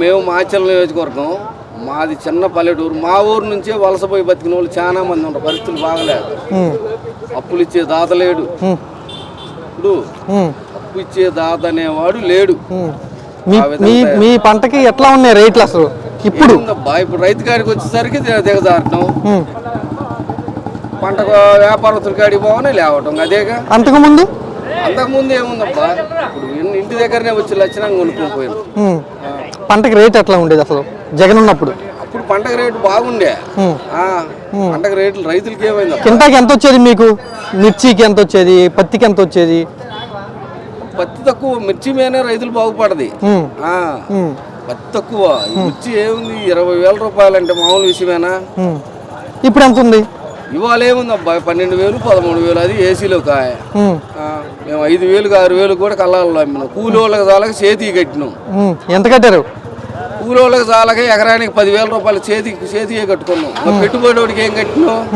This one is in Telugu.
మేము మాచల్ నియోజకవర్గం మాది చిన్న పల్లెటూరు. మా ఊరు నుంచే వలసపోయి బతికిన వాళ్ళు చాలా మంది ఉంటారు పరిస్థితులు బాగలేదు. అప్పులు ఇచ్చే దాత లేడు. ఇప్పుడు అప్పు ఇచ్చే దాత అనేవాడు లేడు. మీ పంటకి ఎట్లా ఉన్నాయి రేట్లు అసలు? ఇప్పుడు? ఇప్పుడు రైతు కాడికి వచ్చేసరికి దిగ- దిగజారటం. పంట వ్యాపారస్తుల కాడికి పోవనే లేవటం అదేగా? అంతకుముందు అంతకుముందు ఏముందబ్బా ఇప్పుడు ఇంటి దగ్గరనే వచ్చి లక్షణంగా కొనుక్కొని పోయాను. పంటకి రేట్ ఎట్లా ఉండేది అసలు? జగన్ ఉన్నప్పుడు. అప్పుడు పంటకు రేటు బాగుండే. పంటకు రేట్లు రైతులకి ఏమైంది కింటాకి ఎంత వచ్చేది మీకు? మిర్చికి ఎంత వచ్చేది? పత్తికి ఎంత వచ్చేది? పత్తి తక్కువ మిర్చి మీదనే రైతులు బాగుపడది. పత్తి తక్కువ. మిర్చి ఏముంది? ఇరవై వేల రూపాయలు అంటే మామూలు విషయమేనా. ఇప్పుడు ఎంత ఉంది? ఇవాళ ఏముంది అబ్బాయి పన్నెండు వేలు పదమూడు వేలు అది ఏసీలో కాయ. మేము ఐదు వేలకు ఆరు వేలు కూడా కళ్ళాలలో అమ్మినాం. కూలి వాళ్ళకి చేతికి కట్టినాం. ఎంత కట్టారు? కూలోళ్ళకి చాలా చాలక ఎకరానికి పదివేల రూపాయలు చేతికి చేతికే కట్టుకున్నాం. పెట్టుబడి ఏం కట్టినాం?